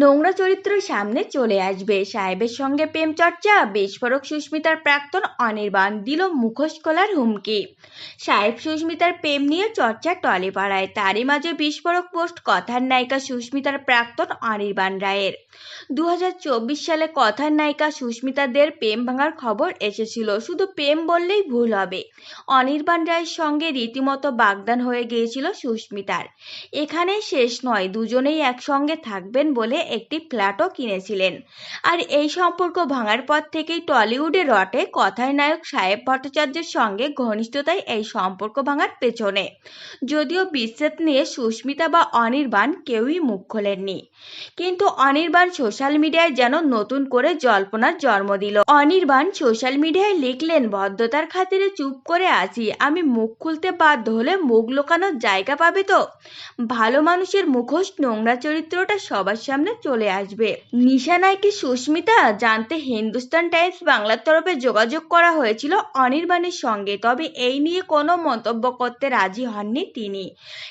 নোংরা চরিত্র সামনে চলে আসবে। সাহেবের সঙ্গে প্রেম চর্চা বিস্ফোরক সুস্মিতার প্রাক্তন অনির্বাণ দিল মুখোশ খোলার হুমকি। সাহেব সুস্মিতার প্রেম নিয়ে চর্চা টলে পাড়ায়, তারই মাঝে বিস্ফোরক পোস্ট কথার নায়িকা সুস্মিতার প্রাক্তন অনির্বাণ রায়ের। দু হাজার চব্বিশ সালে কথার নায়িকা সুস্মিতাদের প্রেম ভাঙার খবর এসেছিল। শুধু প্রেম বললেই ভুল হবে। অনির্বাণ রায়ের সঙ্গে রীতিমতো বাগদান হয়ে গিয়েছিল সুস্মিতার। এখানেই শেষ নয়, দুজনেই একসঙ্গে থাকবেন বলে একটি ফ্ল্যাটও কিনেছিলেন। আর এই সম্পর্ক ভাঙার পর থেকেই টলিউডে রটে কথার নায়ক সাহেব ভট্টাচার্যের সঙ্গে ঘনিষ্ঠতাই এই সম্পর্ক ভাঙার পেছনে। যদিও বিচ্ছেদ নিয়ে সুস্মিতা বা অনির্বাণ কেউই মুখ খোলেননি। কিন্তু অনির্বাণ সোশ্যাল মিডিয়ায় যেন নতুন করে জল্পনার জন্ম দিল। অনির্বাণ সোশ্যাল মিডিয়ায় লিখলেন, ভদ্রতার খাতিরে চুপ করে আছি, আমি মুখ খুলতে বাধ্য হলে মুখ লোকানোর জায়গা পাবে তো? ভালো মানুষের মুখোশ নোংরা চরিত্রটা সবার সামনে চলে আসবে। নিশা নায়কি সুস্মিতা জানতে হিন্দুস্তান টাইমস বাংলার তরফে যোগাযোগ করা হয়েছিল অনির্বাণের সঙ্গে। তবে এই নিয়ে কোনো মন্তব্য করতে রাজি হননি তিনি।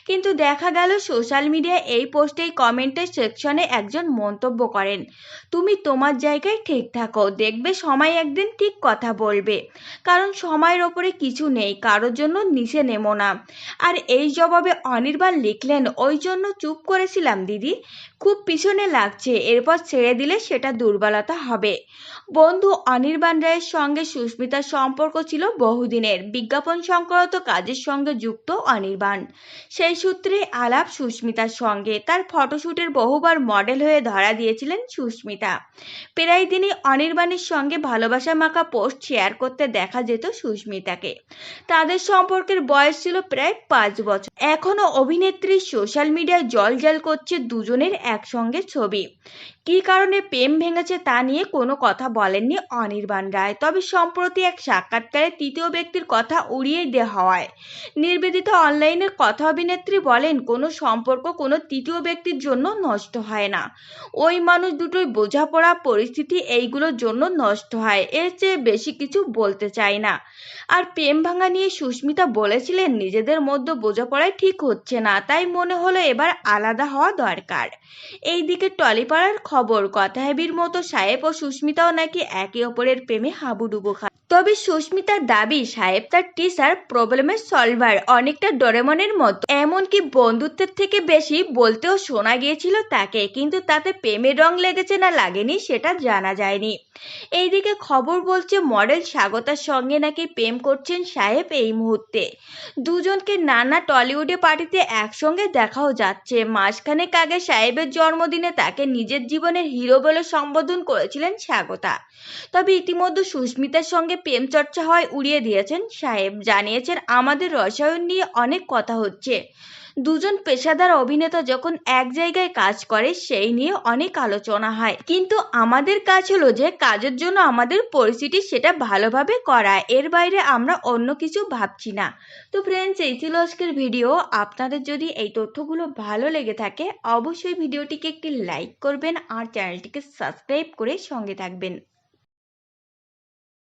কিন্তু দেখা গেল, সোশ্যাল মিডিয়ায় এই পোস্টেই কমেন্টের সেকশনে একজন মন্তব্য করেন, তুমি তোমার জায়গায় ঠিক থাকো, দেখবে সময় একদিন ঠিক কথা বলবে। কারণ সময়ের ওপরে কিছু নেই, কারোর জন্য নিচে নেমো না। আর এই জবাবে অনির্বাণ লিখলেন, ওই জন্য চুপ করেছিলাম, দিদি। খুব পিছনে লাগছে, এরপর ছেড়ে দিলে সেটা দুর্বলতা হবে। বন্ধু অনির্বাণ রায়ের সঙ্গে সুস্মিতার সম্পর্ক ছিল বহুদিনের। বিজ্ঞাপন সংক্রান্ত কাজের সঙ্গে যুক্ত অনির্বাণ। সেই সূত্রে আলাপ সুস্মিতার সঙ্গে। তার ফটোশ্যুটের বহুবার মডেল হয়ে ধরা দিয়েছিলেন সুস্মিতা। প্রায় দিনই অনির্বাণের সঙ্গে ভালোবাসা মাখা পোস্ট শেয়ার করতে দেখা যেত সুস্মিতাকে। তাদের সম্পর্কের বয়স ছিল প্রায় পাঁচ বছর। এখনও অভিনেত্রী সোশ্যাল মিডিয়ায় জল জল করছে দুজনের একসঙ্গে ছবি 货币。কী কারণে প্রেম ভেঙেছে তা নিয়ে কোনো কথা বলেননি অনির্বাণ রায়। তবে সম্প্রতি এক সাক্ষাৎকারে তৃতীয় ব্যক্তির কথা উড়িয়ে দেওয়া হওয়ায় নির্বেদিত অনলাইনের কথা অভিনেত্রী বলেন, কোনো সম্পর্ক কোনো তৃতীয় ব্যক্তির জন্য নষ্ট হয় না। ওই মানুষ দুটোই বোঝাপড়া পরিস্থিতি এইগুলোর জন্য নষ্ট হয়, এর চেয়ে বেশি কিছু বলতে চাই না। আর প্রেম ভাঙা নিয়ে সুস্মিতা বলেছিলেন, নিজেদের মধ্যে বোঝাপড়াই ঠিক হচ্ছে না, তাই মনে হলো এবার আলাদা হওয়া দরকার। এইদিকে টলিপাড়ার খবর। কথা হেবির মতো সাহেব ও সুস্মিতাও নাকি একে অপরের প্রেমে হাবুডুবু খায়। তবে সুস্মিতার দাবি, সাহেব তার টিচার প্রবলেমের সলভার অনেকটা ডোরেমনের মতো। এমনকি বন্ধুত্বের থেকে বেশি বলতেও শোনা গিয়েছিল তাকে, কিন্তু তাতে প্রেমের রং লেগেছে না লাগেনি সেটা জানা যায়নি। এইদিকে খবর বলছে মডেল স্বাগতার সঙ্গে নাকি প্রেম করছেন সাহেব এই মুহূর্তে। দুজনকে নানা টলিউডে পার্টিতে একসঙ্গে দেখাও যাচ্ছে। মাসখানেক আগে সাহেবের জন্মদিনে তাকে নিজের জীবনের হিরো বলে সম্বোধন করেছিলেন স্বাগতা। তবে ইতিমধ্যে সুস্মিতার সঙ্গে প্রেম চর্চা হয় উড়িয়ে দিয়েছেন সাহেব। জানিয়েছেন, আমাদের রসায়ন নিয়ে অনেক কথা হচ্ছে। দুজন পেশাদার অভিনেতা যখন এক জায়গায় কাজ করে, সেই নিয়ে অনেক আলোচনা হয়। কিন্তু আমাদের কাজ হলো যে, কাজের জন্য আমাদের পরিস্থিতি সেটা ভালোভাবে করা। এর বাইরে আমরা অন্য কিছু ভাবছি না। তো ফ্রেন্ডস এই ছিল আজকের ভিডিও আপনাদের যদি এই তথ্যগুলো ভালো লেগে থাকে, অবশ্যই ভিডিওটিকে একটি লাইক করবেন আর চ্যানেলটিকে সাবস্ক্রাইব করে সঙ্গে থাকবেন।